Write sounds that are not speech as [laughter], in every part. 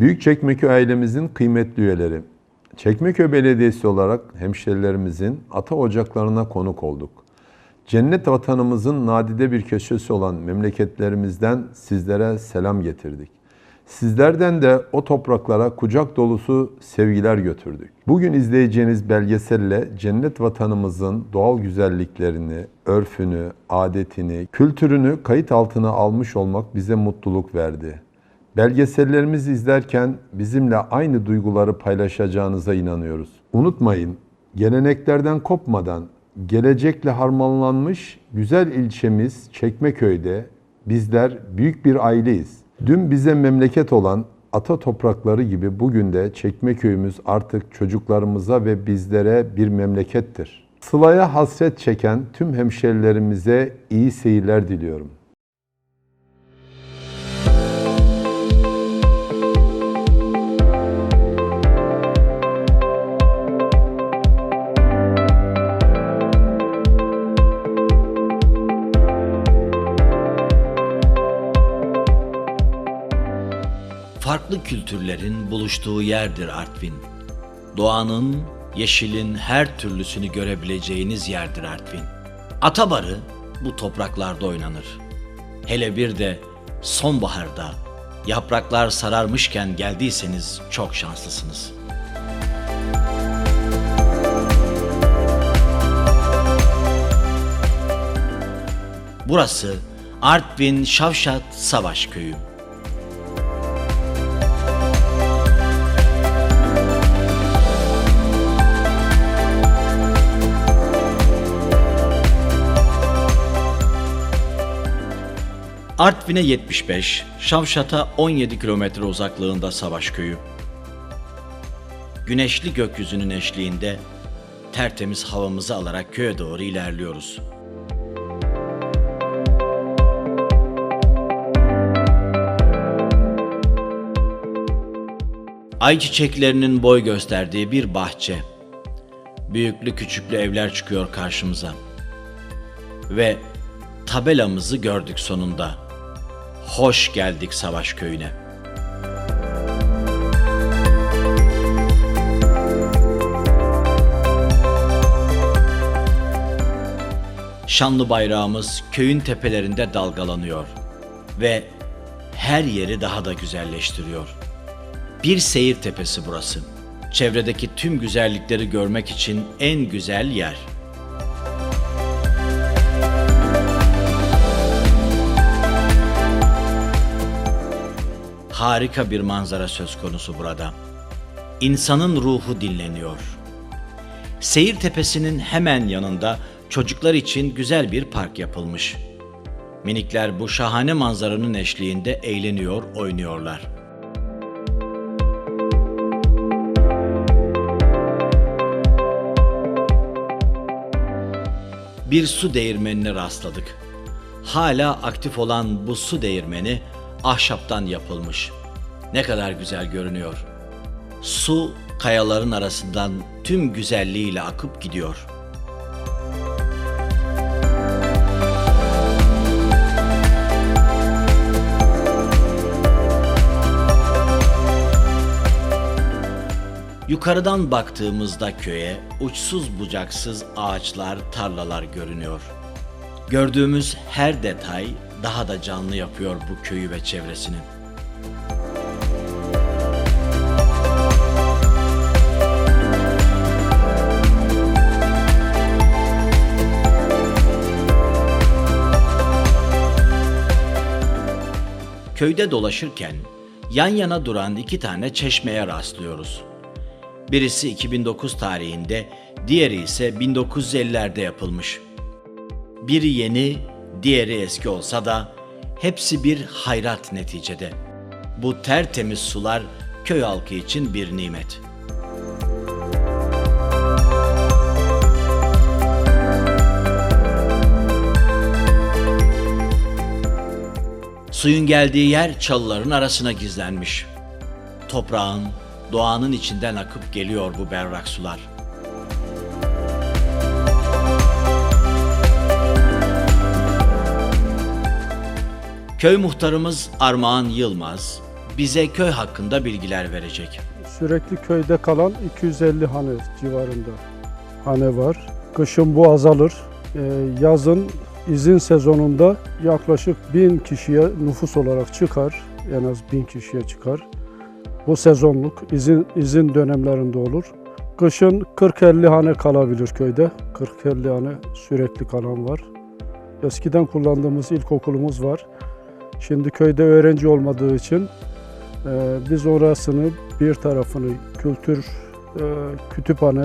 Büyükçekmekköy ailemizin kıymetli üyeleri. Çekmeköy Belediyesi olarak hemşerilerimizin ata ocaklarına konuk olduk. Cennet vatanımızın nadide bir köşesi olan memleketlerimizden sizlere selam getirdik. Sizlerden de o topraklara kucak dolusu sevgiler götürdük. Bugün izleyeceğiniz belgeselle cennet vatanımızın doğal güzelliklerini, örfünü, adetini, kültürünü kayıt altına almış olmak bize mutluluk verdi. Belgesellerimizi izlerken bizimle aynı duyguları paylaşacağınıza inanıyoruz. Unutmayın, geleneklerden kopmadan gelecekle harmanlanmış güzel ilçemiz Çekmeköy'de bizler büyük bir aileyiz. Dün bize memleket olan ata toprakları gibi bugün de Çekmeköy'ümüz artık çocuklarımıza ve bizlere bir memlekettir. Sıla'ya hasret çeken tüm hemşerilerimize iyi seyirler diliyorum. Farklı kültürlerin buluştuğu yerdir Artvin. Doğanın, yeşilin her türlüsünü görebileceğiniz yerdir Artvin. Atabarı bu topraklarda oynanır. Hele bir de sonbaharda yapraklar sararmışken geldiyseniz çok şanslısınız. Burası Artvin Şavşat Savaş Köyü. Artvin'e 75, Şavşat'a 17 kilometre uzaklığında Savaş Köyü. Güneşli gökyüzünün eşliğinde tertemiz havamızı alarak köye doğru ilerliyoruz. Ayçiçeklerinin boy gösterdiği bir bahçe. Büyüklü küçüklü evler çıkıyor karşımıza. Ve tabelamızı gördük sonunda. Hoş geldik savaş köyüne. Şanlı bayrağımız köyün tepelerinde dalgalanıyor ve her yeri daha da güzelleştiriyor. Bir seyir tepesi burası. Çevredeki tüm güzellikleri görmek için en güzel yer. Harika bir manzara söz konusu burada. İnsanın ruhu dinleniyor. Seyir tepesinin hemen yanında çocuklar için güzel bir park yapılmış. Minikler bu şahane manzaranın eşliğinde eğleniyor, oynuyorlar. Bir su değirmenine rastladık. Hala aktif olan bu su değirmeni ahşaptan yapılmış. Ne kadar güzel görünüyor. Su kayaların arasından tüm güzelliğiyle akıp gidiyor. Yukarıdan baktığımızda köye uçsuz bucaksız ağaçlar, tarlalar görünüyor. Gördüğümüz her detay daha da canlı yapıyor bu köyü ve çevresini. Köyde dolaşırken yan yana duran iki tane çeşmeye rastlıyoruz. Birisi 2009 tarihinde, diğeri ise 1950'lerde yapılmış. Biri yeni, diğeri eski olsa da hepsi bir hayrat neticede. Bu tertemiz sular köy halkı için bir nimet. Suyun geldiği yer çalıların arasına gizlenmiş. Toprağın, doğanın içinden akıp geliyor bu berrak sular. Köy muhtarımız Armağan Yılmaz bize köy hakkında bilgiler verecek. Sürekli köyde kalan 250 hane civarında hane var. Kışın bu azalır. Ee, yazın izin sezonunda yaklaşık 1000 kişiye nüfus olarak çıkar. En az 1000 kişiye çıkar. Bu sezonluk izin izin dönemlerinde olur. Kışın 40-50 hane kalabilir köyde. 40-50 hane sürekli kalan var. Eskiden kullandığımız ilkokulumuz var. Şimdi köyde öğrenci olmadığı için e, biz orasını bir tarafını kültür e, kütüphane,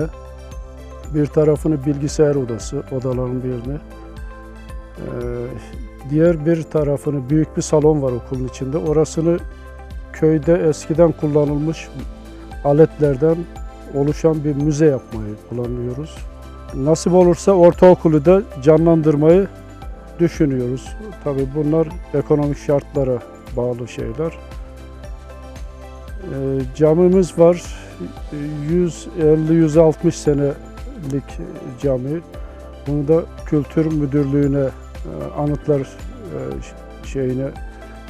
bir tarafını bilgisayar odası, odaların birini, e, diğer bir tarafını büyük bir salon var okulun içinde. Orasını köyde eskiden kullanılmış aletlerden oluşan bir müze yapmayı planlıyoruz. Nasip olursa ortaokulu da canlandırmayı düşünüyoruz. Tabii bunlar ekonomik şartlara bağlı şeyler. Ee, camimiz var. 150-160 senelik cami. Bunu da Kültür Müdürlüğü'ne e, anıtlar e, şeyine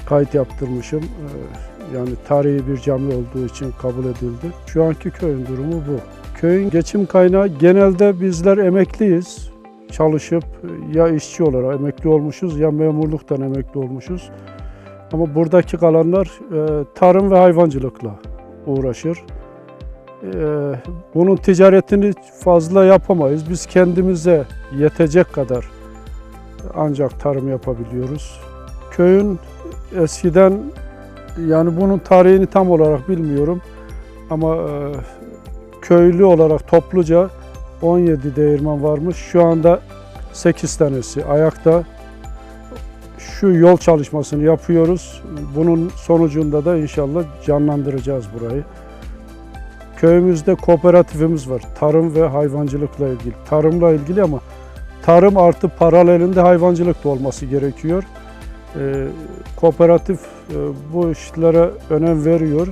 kayıt yaptırmışım. E, Yani tarihi bir cami olduğu için kabul edildi. Şu anki köyün durumu bu. Köyün geçim kaynağı genelde bizler emekliyiz. Çalışıp ya işçi olarak emekli olmuşuz ya memurluktan emekli olmuşuz. Ama buradaki kalanlar e, tarım ve hayvancılıkla uğraşır. E, bunun ticaretini fazla yapamayız. Biz kendimize yetecek kadar ancak tarım yapabiliyoruz. Köyün eskiden yani bunun tarihini tam olarak bilmiyorum ama e, köylü olarak topluca 17 değirmen varmış. Şu anda 8 tanesi ayakta şu yol çalışmasını yapıyoruz. Bunun sonucunda da inşallah canlandıracağız burayı. Köyümüzde kooperatifimiz var. Tarım ve hayvancılıkla ilgili. Tarımla ilgili ama tarım artı paralelinde hayvancılık da olması gerekiyor. Ee, kooperatif e, bu işlere önem veriyor.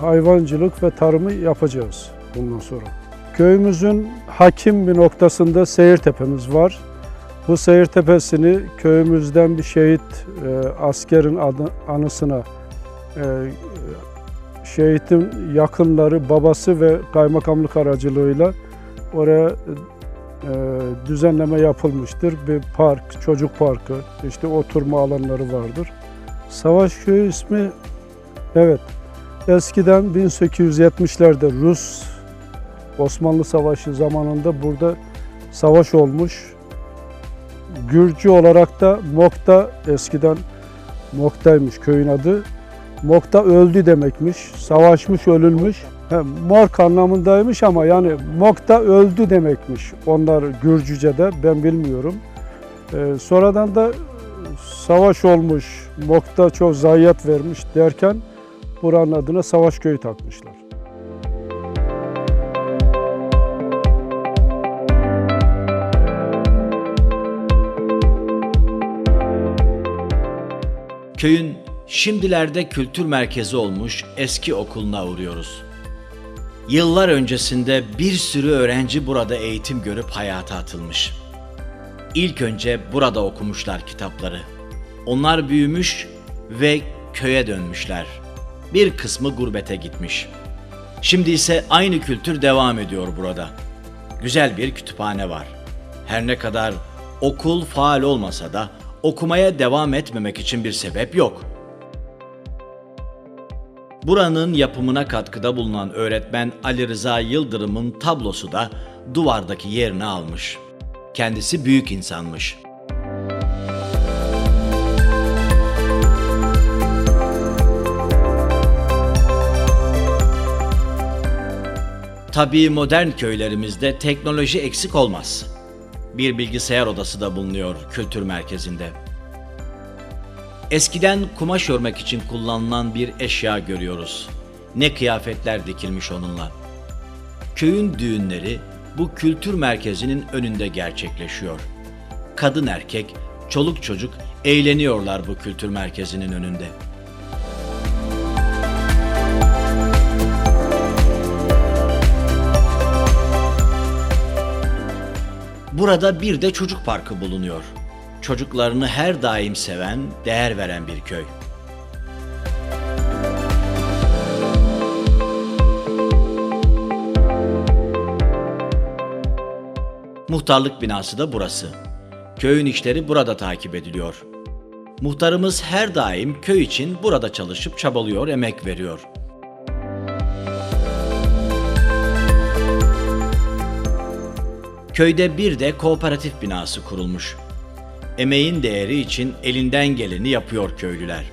Hayvancılık ve tarımı yapacağız bundan sonra. Köyümüzün hakim bir noktasında seyir tepemiz var. Bu seyir tepesini köyümüzden bir şehit e, askerin adı, anısına e, şehitin yakınları, babası ve kaymakamlık aracılığıyla oraya e, düzenleme yapılmıştır. Bir park, çocuk parkı, işte oturma alanları vardır. Savaş Köyü ismi evet eskiden 1870'lerde Rus Osmanlı Savaşı zamanında burada savaş olmuş. Gürcü olarak da Mokta eskiden Mokta'ymış köyün adı. Mokta öldü demekmiş. Savaşmış, ölülmüş. He, mork anlamındaymış ama yani Mokta öldü demekmiş. Onlar Gürcüce'de ben bilmiyorum. Ee, sonradan da savaş olmuş, Mokta çok zayiat vermiş derken buranın adına Savaş Köyü takmışlar. Köyün şimdilerde kültür merkezi olmuş eski okuluna uğruyoruz. Yıllar öncesinde bir sürü öğrenci burada eğitim görüp hayata atılmış. İlk önce burada okumuşlar kitapları. Onlar büyümüş ve köye dönmüşler. Bir kısmı gurbete gitmiş. Şimdi ise aynı kültür devam ediyor burada. Güzel bir kütüphane var. Her ne kadar okul faal olmasa da okumaya devam etmemek için bir sebep yok. Buranın yapımına katkıda bulunan öğretmen Ali Rıza Yıldırım'ın tablosu da duvardaki yerini almış. Kendisi büyük insanmış. Tabii modern köylerimizde teknoloji eksik olmaz. Bir bilgisayar odası da bulunuyor kültür merkezinde. Eskiden kumaş örmek için kullanılan bir eşya görüyoruz. Ne kıyafetler dikilmiş onunla. Köyün düğünleri bu kültür merkezinin önünde gerçekleşiyor. Kadın erkek, çoluk çocuk eğleniyorlar bu kültür merkezinin önünde. Burada bir de çocuk parkı bulunuyor. Çocuklarını her daim seven, değer veren bir köy. Muhtarlık binası da burası. Köyün işleri burada takip ediliyor. Muhtarımız her daim köy için burada çalışıp çabalıyor, emek veriyor. Köyde bir de kooperatif binası kurulmuş. Emeğin değeri için elinden geleni yapıyor köylüler.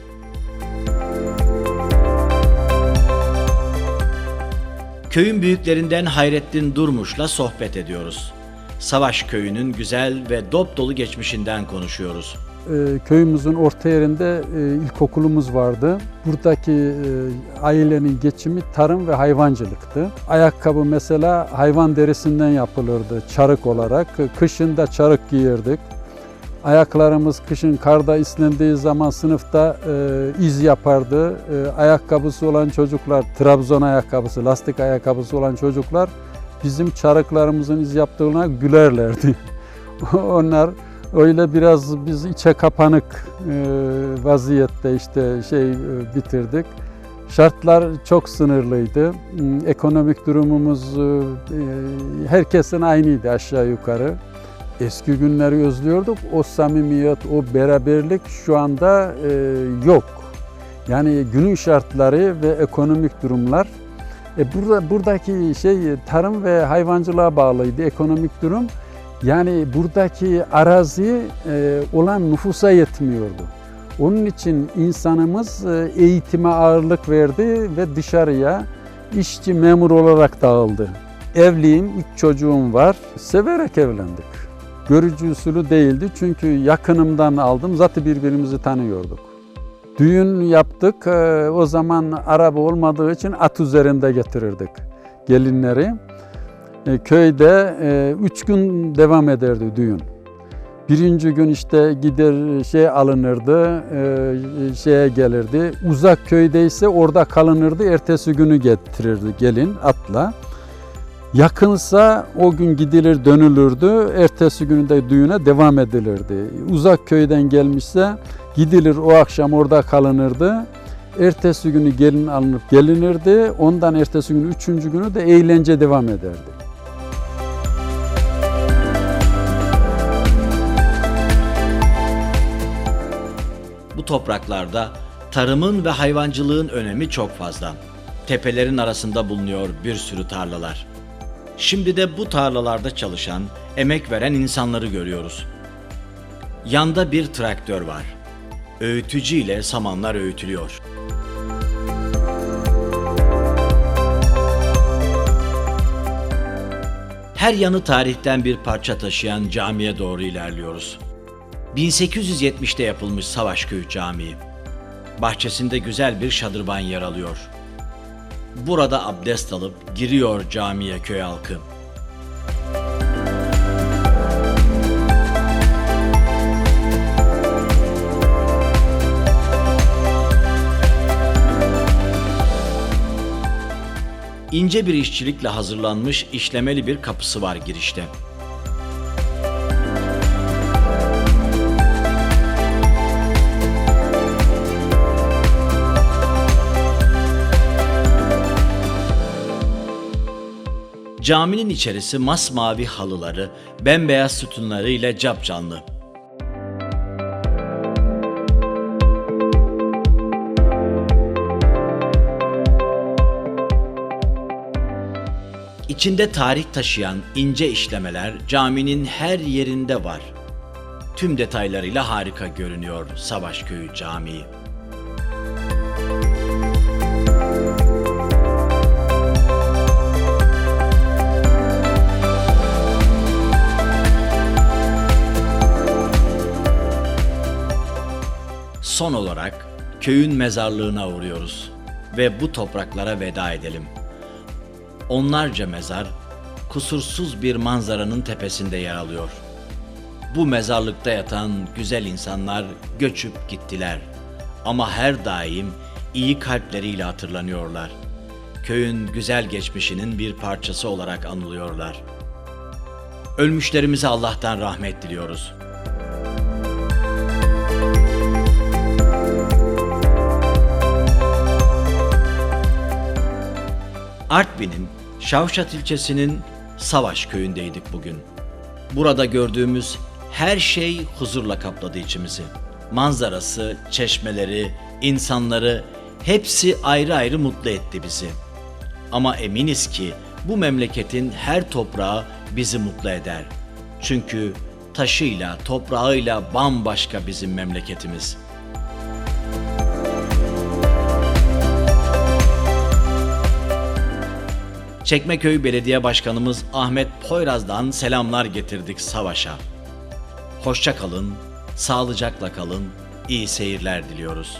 Köyün büyüklerinden Hayrettin Durmuş'la sohbet ediyoruz. Savaş köyünün güzel ve dop dolu geçmişinden konuşuyoruz. Ee, köyümüzün orta yerinde e, ilkokulumuz vardı. Buradaki e, ailenin geçimi tarım ve hayvancılıktı. Ayakkabı mesela hayvan derisinden yapılırdı çarık olarak. Kışın da çarık giyirdik. Ayaklarımız kışın karda islendiği zaman sınıfta e, iz yapardı. E, ayakkabısı olan çocuklar, Trabzon ayakkabısı, lastik ayakkabısı olan çocuklar bizim çarıklarımızın iz yaptığına gülerlerdi. [laughs] Onlar öyle biraz biz içe kapanık e, vaziyette işte şey e, bitirdik. Şartlar çok sınırlıydı. Hmm, Ekonomik durumumuz e, herkesin aynıydı aşağı yukarı. Eski günleri özlüyorduk. O samimiyet, o beraberlik şu anda yok. Yani günün şartları ve ekonomik durumlar e, burada buradaki şey tarım ve hayvancılığa bağlıydı ekonomik durum. Yani buradaki arazi e, olan nüfusa yetmiyordu. Onun için insanımız e, eğitime ağırlık verdi ve dışarıya işçi memur olarak dağıldı. Evliyim, üç çocuğum var. Severek evlendik. Görücü usulü değildi çünkü yakınımdan aldım. Zaten birbirimizi tanıyorduk. Düğün yaptık. e, O zaman araba olmadığı için at üzerinde getirirdik gelinleri. E, Köyde e, üç gün devam ederdi düğün. Birinci gün işte gider şey alınırdı, e, şeye gelirdi. Uzak köydeyse orada kalınırdı, ertesi günü getirirdi gelin atla. Yakınsa o gün gidilir dönülürdü, ertesi günü de düğüne devam edilirdi. Uzak köyden gelmişse gidilir o akşam orada kalınırdı. Ertesi günü gelin alınıp gelinirdi. Ondan ertesi günü üçüncü günü de eğlence devam ederdi. Bu topraklarda tarımın ve hayvancılığın önemi çok fazla. Tepelerin arasında bulunuyor bir sürü tarlalar. Şimdi de bu tarlalarda çalışan, emek veren insanları görüyoruz. Yanda bir traktör var. Öğütücü ile samanlar öğütülüyor. Her yanı tarihten bir parça taşıyan camiye doğru ilerliyoruz. 1870'te yapılmış Savaşköy Camii. Bahçesinde güzel bir şadırvan yer alıyor. Burada abdest alıp giriyor camiye köy halkı. İnce bir işçilikle hazırlanmış işlemeli bir kapısı var girişte. Caminin içerisi masmavi halıları, bembeyaz sütunları ile capcanlı. İçinde tarih taşıyan ince işlemeler caminin her yerinde var. Tüm detaylarıyla harika görünüyor Savaşköyü Camii. Son olarak köyün mezarlığına uğruyoruz ve bu topraklara veda edelim. Onlarca mezar kusursuz bir manzaranın tepesinde yer alıyor. Bu mezarlıkta yatan güzel insanlar göçüp gittiler ama her daim iyi kalpleriyle hatırlanıyorlar. Köyün güzel geçmişinin bir parçası olarak anılıyorlar. Ölmüşlerimize Allah'tan rahmet diliyoruz. Artvin'in Şavşat ilçesinin Savaş köyündeydik bugün. Burada gördüğümüz her şey huzurla kapladı içimizi. Manzarası, çeşmeleri, insanları hepsi ayrı ayrı mutlu etti bizi. Ama eminiz ki bu memleketin her toprağı bizi mutlu eder. Çünkü taşıyla, toprağıyla bambaşka bizim memleketimiz. Çekmeköy Belediye Başkanımız Ahmet Poyraz'dan selamlar getirdik Savaş'a. Hoşça kalın, sağlıcakla kalın, iyi seyirler diliyoruz.